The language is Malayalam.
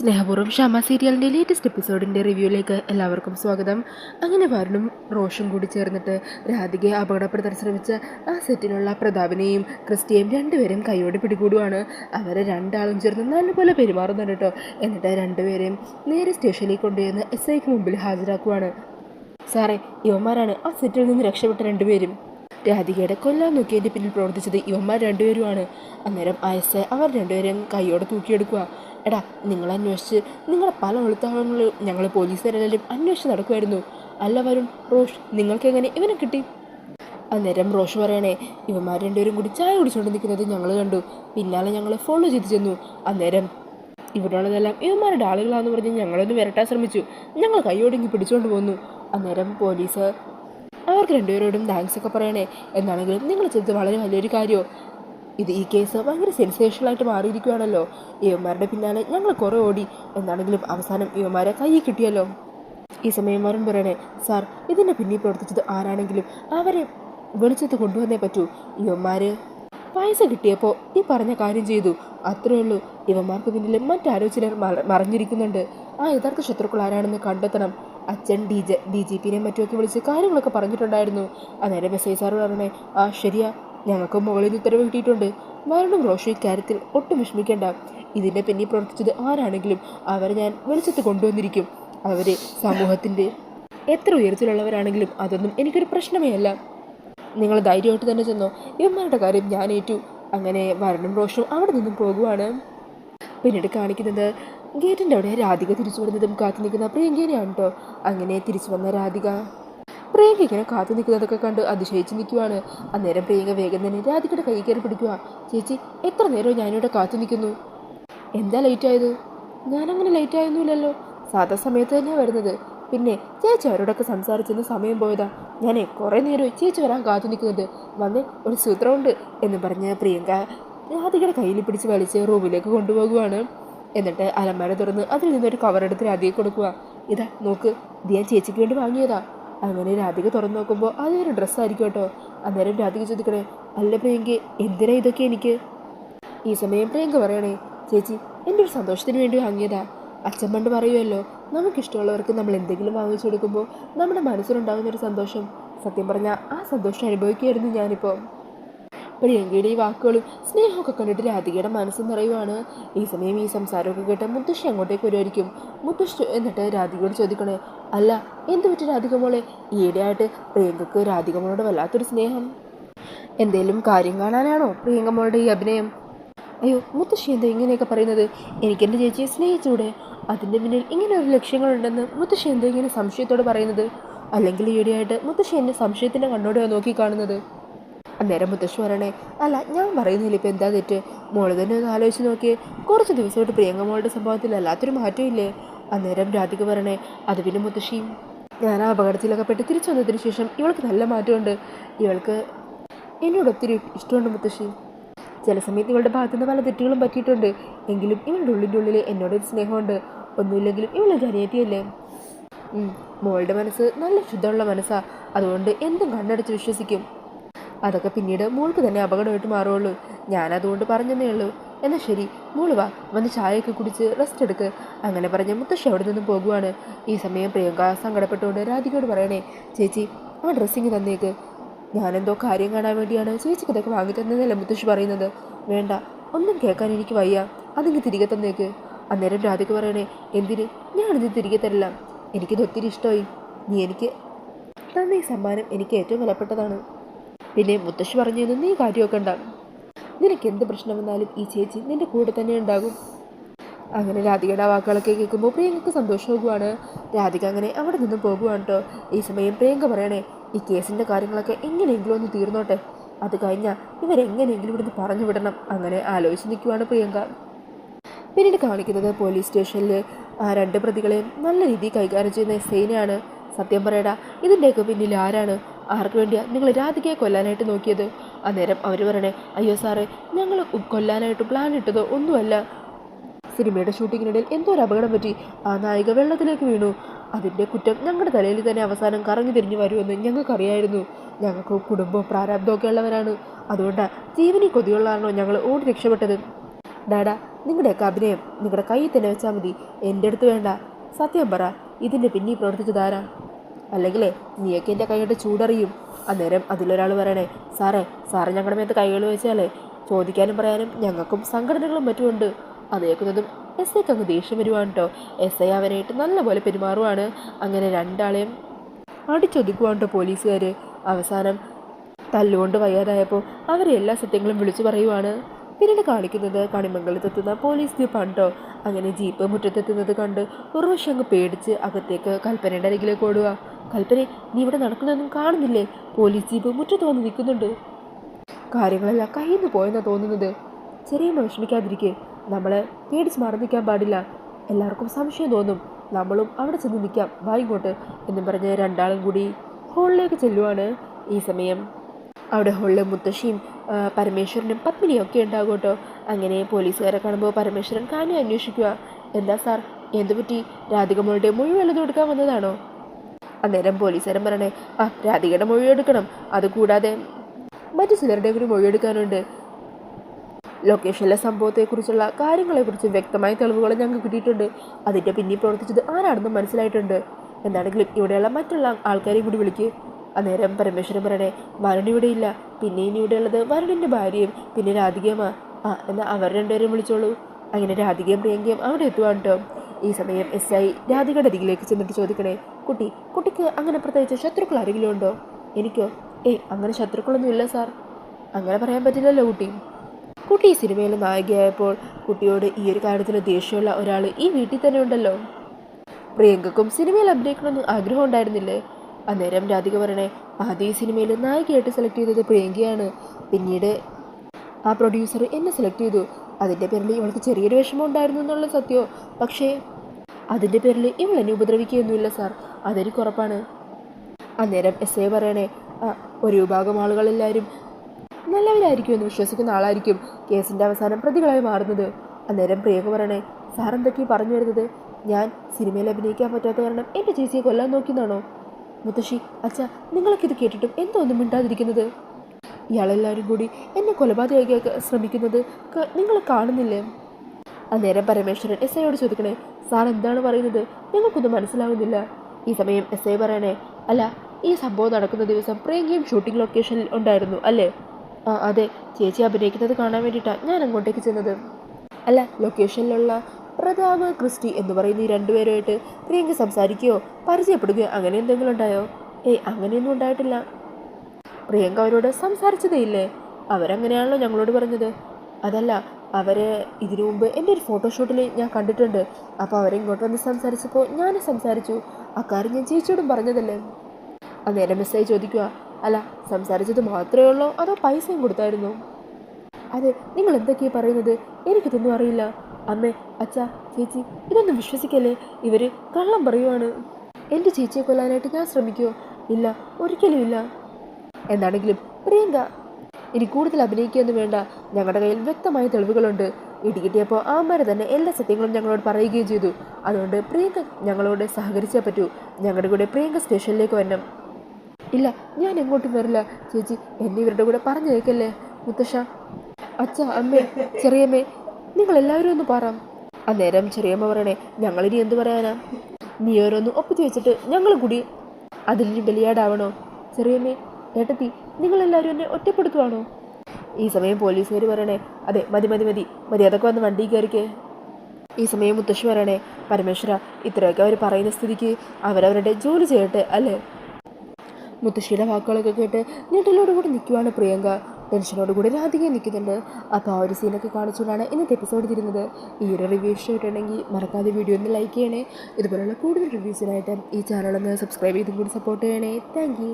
സ്നേഹപൂർവം ഷമ സീരിയലിന്റെ ലേറ്റസ്റ്റ് എപ്പിസോഡിന്റെ റിവ്യൂയിലേക്ക് എല്ലാവർക്കും സ്വാഗതം. അങ്ങനെ വരുണും റോഷും കൂടി ചേർന്നിട്ട് രാധികയെ അപകടപ്പെടുത്താൻ ശ്രമിച്ച ആ സെറ്റിലുള്ള പ്രതാപിനെയും ക്രിസ്റ്റിയെയും രണ്ടുപേരെയും കൈയോടെ പിടികൂടുവാണ്. അവരെ രണ്ടാളും ചേർന്ന് നല്ലപോലെ പെരുമാറുന്നുണ്ട് കേട്ടോ എന്നിട്ട് രണ്ടുപേരെയും നേരെ സ്റ്റേഷനിൽ കൊണ്ടുവന്ന് എസ് ഐക്ക് മുമ്പിൽ ഹാജരാക്കുവാണ്. സാറേ യുവന്മാരാണ് ആ സെറ്റിൽ നിന്ന് രക്ഷപ്പെട്ട രണ്ടുപേരും. രാധികയുടെ കൊല്ലാൻ നോക്കിയതിന്റെ പിന്നിൽ പ്രവർത്തിച്ചത് യുവന്മാർ രണ്ടുപേരുമാണ്. അന്നേരം ആയസ് അവർ രണ്ടുപേരെയും കൈയോടെ തൂക്കിയെടുക്കുക എടാ നിങ്ങൾ അന്വേഷിച്ച് നിങ്ങളുടെ പല ഒളിത്താവളങ്ങളിലും ഞങ്ങൾ പോലീസുകാരെല്ലാവരും അന്വേഷിച്ച് നടക്കുമായിരുന്നു അല്ല വരും റോഷ് നിങ്ങൾക്കെങ്ങനെ ഇവനെ കിട്ടി? അന്നേരം റോഷ് പറയണേ ഇവന്മാർ രണ്ടുപേരും കൂടി ചായ കുടിച്ചുകൊണ്ട് നിൽക്കുന്നത് ഞങ്ങൾ കണ്ടു. പിന്നാലെ ഞങ്ങൾ ഫോളോ ചെയ്ത് ചെന്നു. അന്നേരം ഇവിടെയുള്ളതെല്ലാം ഇവന്മാരുടെ ആളുകളാന്ന് പറഞ്ഞ് ഞങ്ങളൊന്ന് വരട്ടാൻ ശ്രമിച്ചു. ഞങ്ങൾ കൈയോടുങ്ങി പിടിച്ചുകൊണ്ട് പോന്നു. അന്നേരം പോലീസ് അവർക്ക് രണ്ടുപേരോടും താങ്ക്സ് ഒക്കെ പറയണേ. എന്നാണെങ്കിലും നിങ്ങൾ ചെയ്തത് വളരെ വലിയൊരു കാര്യമോ ഇത് ഈ കേസ് ഭയങ്കര സെൻസേഷണലായിട്ട് മാറിയിരിക്കുകയാണല്ലോ ഇവന്മാരുടെ പിന്നാലെ ഞങ്ങൾ കുറേ ഓടി. എന്നാണെങ്കിലും അവസാനം ഇവന്മാരെ കയ്യിൽ കിട്ടിയല്ലോ. ഈ സമയം വരും പറയണേ സാർ ഇതിന്റെ പിന്നിൽ പ്രവർത്തിച്ചത് ആരാണെങ്കിലും അവരെ വെളിച്ചത്ത് കൊണ്ടുവന്നേ പറ്റൂ. ഇവന്മാർ പൈസ കിട്ടിയപ്പോൾ ഈ പറഞ്ഞ കാര്യം ചെയ്തു. അത്രേ ഉള്ളൂ. ഇവന്മാർക്ക് പിന്നിൽ മറ്റാരോ ചിലർ മറ- മറഞ്ഞിരിക്കുന്നുണ്ട്. ആ യഥാർത്ഥ ശത്രുക്കൾ ആരാണെന്ന് കണ്ടെത്തണം. അച്ഛൻ ഡി ജെ ഡി ജി പിനെ മറ്റുമൊക്കെ വിളിച്ച് കാര്യങ്ങളൊക്കെ പറഞ്ഞിട്ടുണ്ടായിരുന്നു. അന്നേരം എസ് ഐ സാർ പറഞ്ഞേ ആ ശരിയാ. ഞങ്ങൾക്ക് മുകളിൽ ഉത്തരവ് കിട്ടിയിട്ടുണ്ട്. മരണം റോഷി ഇക്കാര്യത്തിൽ ഒട്ടും വിഷമിക്കേണ്ട. ഇതിന്റെ പിന്നിൽ പ്രവർത്തിച്ചത് ആരാണെങ്കിലും അവരെ ഞാൻ വെളിച്ചത്ത് കൊണ്ടുവന്നിരിക്കും. അവരെ സമൂഹത്തിന്റെ എത്ര ഉയരത്തിലുള്ളവരാണെങ്കിലും അതൊന്നും എനിക്കൊരു പ്രശ്നമേ അല്ല. നിങ്ങൾ ധൈര്യമായിട്ട് തന്നെ ചെന്നോ. ഇവന്മാരുടെ കാര്യം ഞാൻ ഏറ്റു. അങ്ങനെ വരണം റോഷോ അവിടെ നിന്നും പോകുവാണ്. പിന്നീട് കാണിക്കുന്നത് ഗേറ്റിന്റെ അവിടെ രാധിക തിരിച്ചു വരുന്നതും കാത്തു നിൽക്കുന്ന പ്രിയങ്കേനെയാണ് കേട്ടോ അങ്ങനെ തിരിച്ചു വന്ന രാധിക പ്രിയങ്ക ഇങ്ങനെ കാത്തു നിൽക്കുന്നതൊക്കെ കണ്ട് അതിശയിച്ച് നിൽക്കുവാണ്. അന്നേരം പ്രിയങ്ക വേഗം തന്നെ രാധികയുടെ കൈ കയറി പിടിക്കുക ചേച്ചി എത്ര നേരം ഞാനിവിടെ കാത്തു നിൽക്കുന്നു? എന്താ ലേറ്റ് ആയത്? ഞാനങ്ങനെ ലേറ്റ് ആയൊന്നുമില്ലല്ലോ. സാധാ സമയത്ത് തന്നെയാണ് വരുന്നത്. പിന്നെ ചേച്ചി അവരോടൊക്കെ സംസാരിച്ചെന്ന് സമയം പോയതാ. ഞാനേ കുറേ നേരം ചേച്ചി വരാൻ കാത്തു നിൽക്കുന്നത്. വന്ന് ഒരു സൂത്രമുണ്ട് എന്ന് പറഞ്ഞ് പ്രിയങ്ക രാധികയുടെ കയ്യിൽ പിടിച്ച് വലിച്ച് റൂമിലേക്ക് കൊണ്ടുപോകുവാണ്. എന്നിട്ട് അലമാര തുറന്ന് അതിൽ നിന്നൊരു കവറെടുത്ത് രാധിക കൊടുക്കുക ഇതാ നോക്ക്. ഇത് ഞാൻ ചേച്ചിക്ക് വേണ്ടി വാങ്ങിയതാ. അങ്ങനെ രാധിക തുറന്നു നോക്കുമ്പോൾ അതൊരു ഡ്രസ്സായിരിക്കും കേട്ടോ. അന്നേരം രാധിക ചോദിക്കണേ അല്ല പ്രിയങ്കി എന്തിനാ ഇതൊക്കെ എനിക്ക്? ഈ സമയം പ്രിയങ്ക പറയണേ ചേച്ചി എന്റെ ഒരു സന്തോഷത്തിന് വേണ്ടി വാങ്ങിയതാ. അച്ഛൻ പണ്ട് പറയുമല്ലോ നമുക്കിഷ്ടമുള്ളവർക്ക് നമ്മൾ എന്തെങ്കിലും വാങ്ങിച്ചു കൊടുക്കുമ്പോൾ നമ്മുടെ മനസ്സിലുണ്ടാകുന്ന ഒരു സന്തോഷം. സത്യം പറഞ്ഞാൽ ആ സന്തോഷം അനുഭവിക്കുകയായിരുന്നു ഞാനിപ്പോൾ പ്രിയങ്കയുടെ ഈ വാക്കുകളും സ്നേഹമൊക്കെ കണ്ടിട്ട് രാധികയുടെ മനസ്സ് നിറയുവാണ്. ഈ സമയം ഈ സംസാരമൊക്കെ കേട്ട് മുത്തശ്ശി അങ്ങോട്ടേക്ക് വരുമായിരിക്കും മുത്തശ്ശി എന്നിട്ട് രാധികയോട് ചോദിക്കണേ അല്ല എന്ത് പറ്റി രാധികമോളെ ഈയിടെയായിട്ട് പ്രിയങ്കക്ക് രാധികമോളോട് വല്ലാത്തൊരു സ്നേഹം. എന്തേലും കാര്യം കാണാനാണോ പ്രിയങ്ക മോളുടെ ഈ അഭിനയം? അയ്യോ മുത്തശ്ശി എന്താ ഇങ്ങനെയൊക്കെ പറയുന്നത്? എനിക്ക് എന്റെ ചേച്ചിയെ സ്നേഹിച്ചൂടെ? അതിന്റെ പിന്നിൽ ഇങ്ങനെ ഒരു ലക്ഷ്യങ്ങളുണ്ടെന്ന് മുത്തശ്ശി എന്താ ഇങ്ങനെ സംശയത്തോട് പറയുന്നത്? അല്ലെങ്കിൽ ഈയിടെയായിട്ട് മുത്തശ്ശി എന്നെ സംശയത്തിന്റെ കണ്ണോടെ നോക്കി കാണുന്നത്? അന്നേരം മുത്തശ്ശി പറയണേ അല്ല ഞാൻ പറയുന്നില്ല ഇപ്പോൾ എന്താ തെറ്റ്? മോൾ തന്നെ ഒന്ന് ആലോചിച്ച് നോക്കിയേ. കുറച്ച് ദിവസമായിട്ട് പ്രിയങ്ക മോളുടെ സംഭവത്തിൽ അല്ലാത്തൊരു മാറ്റമില്ലേ? അന്നേരം രാധിക പറയണേ അത് പിന്നെ മുത്തശ്ശിയും ഞാൻ ആ അപകടത്തിലൊക്കെ പെട്ട് തിരിച്ചു വന്നതിന് ശേഷം ഇവൾക്ക് നല്ല മാറ്റമുണ്ട്. ഇവൾക്ക് എന്നോട് ഒത്തിരി ഇഷ്ടമുണ്ട് മുത്തശ്ശി. ചില സമയത്ത് ഇവളുടെ ഭാഗത്തു നിന്ന് പല തെറ്റുകളും പറ്റിയിട്ടുണ്ട്. എങ്കിലും ഇവളുടെ ഉള്ളിന്റെ ഉള്ളിൽ എന്നോടൊരു സ്നേഹമുണ്ട്. ഒന്നുമില്ലെങ്കിലും ഇവളൊരു അനിയത്തിയല്ലേ മോളുടെ മനസ്സ് നല്ല ശുദ്ധമുള്ള മനസ്സാ. അതുകൊണ്ട് എന്തും കണ്ണടച്ച് വിശ്വസിക്കും. അതൊക്കെ പിന്നീട് മോൾക്ക് തന്നെ അപകടമായിട്ട് മാറുള്ളൂ ഞാനതുകൊണ്ട് പറഞ്ഞതേ ഉള്ളൂ. എന്നാൽ ശരി മോൾ വന്ന് ചായയൊക്കെ കുടിച്ച് റെസ്റ്റ് എടുക്ക്. അങ്ങനെ പറഞ്ഞ് മുത്തശ്ശി അവിടെ നിന്നും പോകുവാണ്. ഈ സമയം പ്രിയങ്ക സങ്കടപ്പെട്ടുകൊണ്ട് രാധികയോട് പറയണേ ചേച്ചി ആ ഡ്രസ്സിങ് തന്നേക്ക്. ഞാനെന്തോ കാര്യം കാണാൻ വേണ്ടിയാണ് ചേച്ചിക്ക് ഇതൊക്കെ വാങ്ങി തന്നതല്ലേ മുത്തശ്ശി പറയുന്നത്? വേണ്ട ഒന്നും കേൾക്കാൻ എനിക്ക് വയ്യ. അതിങ്ങ് തിരികെ തന്നേക്ക്. അന്നേരം രാധിക പറയണേ എന്തിന്? ഞാനിത് തിരികെ തരില്ല. എനിക്കിത് ഒത്തിരി ഇഷ്ടമായി. നീ എനിക്ക് തന്ന ഈ സമ്മാനം എനിക്ക് ഏറ്റവും വിലപ്പെട്ടതാണ്. പിന്നെ മുത്തശ്ശി പറഞ്ഞു നീ കാര്യമൊക്കെ ഉണ്ടാകും നിനക്ക് എന്ത് പ്രശ്നം വന്നാലും ഈ ചേച്ചി നിന്റെ കൂടെ തന്നെ ഉണ്ടാകും. അങ്ങനെ രാധികയുടെ വാക്കുകളൊക്കെ കേൾക്കുമ്പോൾ പ്രിയങ്കക്ക് സന്തോഷമാകുവാണ് രാധിക അങ്ങനെ അവിടെ നിന്നും പോകുവാണ് കേട്ടോ ഈ സമയം പ്രിയങ്ക പറയണേ ഈ കേസിന്റെ കാര്യങ്ങളൊക്കെ എങ്ങനെയെങ്കിലും ഒന്ന് തീർന്നോട്ടെ. അത് കഴിഞ്ഞാൽ ഇവരെങ്ങനെയെങ്കിലും ഇവിടുന്ന് പറഞ്ഞു വിടണം. അങ്ങനെ ആലോചിച്ച് നിൽക്കുവാണ് പ്രിയങ്ക. പിന്നീട് കാണിക്കുന്നത് പോലീസ് സ്റ്റേഷനിൽ ആ രണ്ട് പ്രതികളെയും നല്ല രീതിയിൽ കൈകാര്യം ചെയ്യുന്ന സേനയാണ്. സത്യം പറയടാ ഇതിന്റെയൊക്കെ പിന്നിൽ ആരാണ്? ആർക്ക് വേണ്ടിയാണ് നിങ്ങൾ രാധികയെ കൊല്ലാനായിട്ട് നോക്കിയത്? അന്നേരം അവർ പറയണേ അയ്യോ സാറേ ഞങ്ങൾ കൊല്ലാനായിട്ട് പ്ലാൻ ഇട്ടത് ഒന്നുമല്ല. സിനിമയുടെ ഷൂട്ടിങ്ങിനിടയിൽ എന്തോ ഒരു അപകടം പറ്റി. ആ നായിക വെള്ളത്തിലേക്ക് വീണു. അതിന്റെ കുറ്റം ഞങ്ങളുടെ തലയിൽ തന്നെ അവസാനം കറങ്ങി തിരിഞ്ഞു വരുമെന്ന് ഞങ്ങൾക്കറിയായിരുന്നു. ഞങ്ങൾക്ക് കുടുംബവും പ്രാരാബ്ദമൊക്കെ ഉള്ളവരാണ്. അതുകൊണ്ടാണ് ജീവനി കൊതിയുള്ളതാണോ ഞങ്ങൾ ഓടി രക്ഷപ്പെട്ടത്. ഡാഡാ നിങ്ങളുടെയൊക്കെ അഭിനയം നിങ്ങളുടെ കയ്യിൽ തന്നെ വെച്ചാൽ മതി. എന്റെ അടുത്ത് വേണ്ട. സത്യം പറ ഇതിന്റെ പിന്നീ പ്രവർത്തിച്ചതാരാ അല്ലെങ്കിലേ നീയൊക്കെ എന്റെ കൈയുടെ ചൂടറിയും. അന്നേരം അതിലൊരാൾ പറയണേ സാറേ സാറ് ഞങ്ങളുടെ മേത്ത് കൈകൾ വെച്ചാലേ ചോദിക്കാനും പറയാനും ഞങ്ങൾക്കും സംഘടനകളും മറ്റുമുണ്ട്. അത് കേൾക്കുന്നതും എസ് ഐക്ക് അങ്ങ് ദേഷ്യം വരുവാണ് കേട്ടോ എസ് ഐ അവനായിട്ട് നല്ലപോലെ പെരുമാറുവാണ്. അങ്ങനെ രണ്ടാളെയും അടിച്ചൊതുക്കുവാണ് കേട്ടോ പോലീസുകാർ അവസാനം തല്ലുകൊണ്ട് വയ്യാതായപ്പോൾ അവരെ എല്ലാ സത്യങ്ങളും വിളിച്ചു പറയുവാണ്. പിന്നീട് കാണിക്കുന്നത് കണിമംഗലത്തെത്തുന്ന പോലീസ് ജീപ്പാണ് കേട്ടോ അങ്ങനെ ജീപ്പ് മുറ്റത്തെത്തുന്നത് കണ്ട് ഉറവശ അങ്ങ് പേടിച്ച് അകത്തേക്ക് കൽപ്പനയുടെ അരികിലേക്ക് ഓടുക. കൽപ്പന നീ ഇവിടെ നടക്കുന്നതൊന്നും കാണുന്നില്ലേ? പോലീസ് ജീപ്പ് മുറ്റത്ത് വന്ന് നിൽക്കുന്നുണ്ട്. കാര്യങ്ങളെല്ലാം കയ്യിൽ നിന്ന് പോയെന്നാണ് തോന്നുന്നത്. ചെറിയ വിഷമിക്കാതിരിക്കെ. നമ്മൾ പേടിച്ച് മറന്നിക്കാൻ പാടില്ല. എല്ലാവർക്കും സംശയം തോന്നും. നമ്മളും അവിടെ ചെന്ന് നിൽക്കാം. വാ ഇങ്ങോട്ട് എന്നും പറഞ്ഞ് രണ്ടാളും കൂടി ഹോളിലേക്ക് ചെല്ലുവാണ് ഈ സമയം. അവിടെ ഹോളിൽ മുത്തശ്ശിയും പരമേശ്വരനും പത്മിനിയും ഒക്കെ ഉണ്ടാകും കേട്ടോ. അങ്ങനെ പോലീസുകാരെ കാണുമ്പോൾ പരമേശ്വരൻ കാര്യം അന്വേഷിക്കുക. എന്താ സാർ? എന്തു പറ്റി മുഴുവൻ മോളുടെ മൊഴി വല്ലതും വന്നതാണോ? അന്നേരം പോലീസുകാരൻ പറയണേ ആ രാധികയുടെ മൊഴിയെടുക്കണം. അതുകൂടാതെ മറ്റു ചിലരുടെ കൂടി മൊഴിയെടുക്കാനുണ്ട്. ലൊക്കേഷനിലെ സംഭവത്തെക്കുറിച്ചുള്ള കാര്യങ്ങളെക്കുറിച്ച് വ്യക്തമായ തെളിവുകൾ ഞങ്ങൾക്ക് കിട്ടിയിട്ടുണ്ട്. അതിന്റെ പിന്നിൽ പ്രവർത്തിച്ചത് ആരാണെന്ന് മനസ്സിലായിട്ടുണ്ട്. എന്താണെങ്കിലും ഇവിടെയുള്ള മറ്റുള്ള ആൾക്കാരെയും കൂടി വിളിക്ക്. അന്നേരം പരമേശ്വരൻ പറയണേ വരുൺ ഇവിടെ ഇല്ല. പിന്നെ ഇനി ഇവിടെയുള്ളത് വരുണിന്റെ ഭാര്യയും പിന്നെ രാധികയുമാ. ആ എന്നാൽ അവർ രണ്ടുപേരും വിളിച്ചോളൂ. അങ്ങനെ രാധികയും പ്രിയങ്കയും അവിടെ എത്തുവാണ് കേട്ടോ ഈ സമയം എസ് ഐ രാധികയുടെ അരികിലേക്ക് ചെന്നിട്ട് ചോദിക്കണേ കുട്ടി കുട്ടിക്ക് അങ്ങനെ പ്രത്യേകിച്ച് ശത്രുക്കൾ ആരെങ്കിലും ഉണ്ടോ എനിക്കോ ഏയ് അങ്ങനെ ശത്രുക്കളൊന്നുമില്ല സാർ. അങ്ങനെ പറയാൻ പറ്റില്ലല്ലോ കുട്ടി. കുട്ടി ഈ സിനിമയിൽ നായികയായപ്പോൾ കുട്ടിയോട് ഈ ഒരു കാര്യത്തിൽ ദേഷ്യമുള്ള ഒരാൾ ഈ വീട്ടിൽ തന്നെ ഉണ്ടല്ലോ. പ്രിയങ്കക്കും സിനിമയിൽ അഭിനയിക്കണമെന്ന് ആഗ്രഹം ഉണ്ടായിരുന്നില്ലേ? അന്നേരം രാധിക പറയണേ ആദ്യം ഈ സിനിമയിൽ നായികയായിട്ട് സെലക്ട് ചെയ്തത് പ്രിയങ്കയാണ്. പിന്നീട് ആ പ്രൊഡ്യൂസർ എന്നെ സെലക്ട് ചെയ്തു. അതിന്റെ പേരിൽ ഇവൾക്ക് ചെറിയൊരു വിഷമം ഉണ്ടായിരുന്നു എന്നുള്ള സത്യമോ പക്ഷേ അതിന്റെ പേരിൽ ഇവൾ എന്നെ ഉപദ്രവിക്കുകയൊന്നുമില്ല സാർ. അതെനിക്ക് ഉറപ്പാണ് അന്നേരം എസ് ഐ പറയണേ ഒരു വിഭാഗം ആളുകളെല്ലാവരും നല്ലവരായിരിക്കും എന്ന് വിശ്വസിക്കുന്ന ആളായിരിക്കും കേസിന്റെ അവസാനം പ്രതികളായി മാറുന്നത്. അന്നേരം പ്രിയങ്ക പറയണേ സാർ എന്തൊക്കെയാണ് പറഞ്ഞു വരുന്നത്? ഞാൻ സിനിമയിൽ അഭിനയിക്കാൻ പറ്റാത്ത കാരണം എന്റെ ചേച്ചിയെ കൊല്ലാൻ നോക്കിയെന്നാണോ? മുത്തശ്ശി അച്ഛ നിങ്ങളൊക്കെ ഇത് കേട്ടിട്ടും എന്തോ ഒന്നും മിണ്ടാതിരിക്കുന്നത്? ഇയാളെല്ലാവരും കൂടി എന്നെ കൊലപാതകയാക്കി ശ്രമിക്കുന്നത് നിങ്ങൾ കാണുന്നില്ലേ? അന്നേരം പരമേശ്വരൻ എസ് ഐയോട് ചോദിക്കണേ സാർ എന്താണ് പറയുന്നത്? ഞങ്ങൾക്കൊന്നും മനസ്സിലാവുന്നില്ല. ഈ സമയം എസ് ഐ പറയണേ അല്ല ഈ സംഭവം നടക്കുന്ന ദിവസം പ്രിയങ്കയും ഷൂട്ടിംഗ് ലൊക്കേഷനിൽ ഉണ്ടായിരുന്നു അല്ലേ? ആ അതെ ചേച്ചി അഭിനയിക്കുന്നത് കാണാൻ വേണ്ടിയിട്ടാണ് ഞാൻ അങ്ങോട്ടേക്ക് ചെന്നത്. അല്ല ലൊക്കേഷനിലുള്ള പ്രതാപ് ക്രിസ്റ്റി എന്ന് പറയുന്ന ഈ രണ്ടുപേരുമായിട്ട് പ്രിയങ്ക സംസാരിക്കുകയോ പരിചയപ്പെടുകയോ? അങ്ങനെ എന്തെങ്കിലും ഉണ്ടായോ? ഏയ് അങ്ങനെയൊന്നും ഉണ്ടായിട്ടില്ല. പ്രിയങ്ക അവരോട് സംസാരിച്ചതേ ഇല്ലേ? അവരങ്ങനെയാണല്ലോ ഞങ്ങളോട് പറഞ്ഞത്. അതല്ല അവർ ഇതിനു മുമ്പ് എന്റെ ഒരു ഫോട്ടോഷൂട്ടിൽ ഞാൻ കണ്ടിട്ടുണ്ട്. അപ്പോൾ അവരിങ്ങോട്ട് വന്ന് സംസാരിച്ചപ്പോൾ ഞാൻ സംസാരിച്ചു. അക്കാര്യം ഞാൻ ചേച്ചിയോടും പറഞ്ഞതല്ലേ? അന്നേരം മെസ്സേജ് ചോദിക്കുക അല്ല സംസാരിച്ചത് മാത്രമേ ഉള്ളൂ അതോ പൈസയും കൊടുത്തായിരുന്നു? അതെ നിങ്ങൾ എന്തൊക്കെയാണ് പറയുന്നത്? എനിക്കിതൊന്നും അറിയില്ല. അമ്മേ അച്ഛ ചേച്ചി ഇതൊന്നും വിശ്വസിക്കല്ലേ? ഇവർ കള്ളം പറയുവാണ്. എന്റെ ചേച്ചിയെ കൊല്ലാനായിട്ട് ഞാൻ ശ്രമിക്കുമോ ഇല്ല ഒരിക്കലും ഇല്ല. എന്താണെങ്കിലും പ്രിയങ്ക ഇനി കൂടുതൽ അഭിനയിക്കുകയൊന്നും വേണ്ട. ഞങ്ങളുടെ കയ്യിൽ വ്യക്തമായ തെളിവുകളുണ്ട്. ഇടി ഇടികിട്ടിയപ്പോൾ ആമാരെ തന്നെ എല്ലാ സത്യങ്ങളും ഞങ്ങളോട് പറയുകയും ചെയ്തു. അതുകൊണ്ട് പ്രിയങ്ക ഞങ്ങളോട് സഹകരിച്ചേ പറ്റൂ. ഞങ്ങളുടെ കൂടെ പ്രിയങ്ക സ്റ്റേഷനിലേക്ക് വരണം. ഇല്ല ഞാൻ എങ്ങോട്ടും വരില്ല. ചേച്ചി എന്നെ ഇവരുടെ കൂടെ പറഞ്ഞു കേൾക്കല്ലേ മുത്തശ്ശ അച്ഛ അമ്മേ ചെറിയമ്മേ നിങ്ങൾ എല്ലാവരും ഒന്ന് പറ. അന്നേരം ചെറിയമ്മ പറയണേ ഞങ്ങളിനി എന്ത് പറയാനാ? നീ ഓരോന്ന് ഒപ്പിച്ചു വെച്ചിട്ട് ഞങ്ങൾ കൂടി. അതിലിനി ബലിയാടാവണോ? ചെറിയമ്മേ ഏട്ടത്തി നിങ്ങളെല്ലാവരും എന്നെ ഒറ്റപ്പെടുത്തുവാണോ? ഈ സമയം പോലീസുകാർ പറയണേ അതെ മതി മതി മതി അതൊക്കെ വന്ന് വണ്ടി കയറിക്കേ. ഈ സമയം മുത്തശ്ശി പറയണേ പരമേശ്വര ഇത്രയൊക്കെ അവർ പറയുന്ന സ്ഥിതിക്ക് അവരവരുടെ ജോലി ചെയ്യട്ടെ അല്ലേ? മുത്തശ്ശിയുടെ വാക്കുകളൊക്കെ കേട്ട് ഞെട്ടലോട് കൂടി നിൽക്കുവാണ് പ്രിയങ്ക. ടെൻഷനോട് കൂടി രാധിക നിൽക്കുന്നുണ്ട് അപ്പോൾ ആ ഒരു സീനൊക്കെ കാണിച്ചുകൊണ്ടാണ് ഇന്നത്തെ എപ്പിസോഡ് തരുന്നത്. ഈ ഒരു റിവ്യൂ ഇഷ്ടമായിട്ടുണ്ടെങ്കിൽ മറക്കാതെ വീഡിയോ ഒന്ന് ലൈക്ക് ചെയ്യണേ. ഇതുപോലുള്ള കൂടുതൽ റിവ്യൂസിനായിട്ട് ഈ ചാനൽ ഒന്ന് സബ്സ്ക്രൈബ് ചെയ്തും കൂടി സപ്പോർട്ട് ചെയ്യണേ. താങ്ക്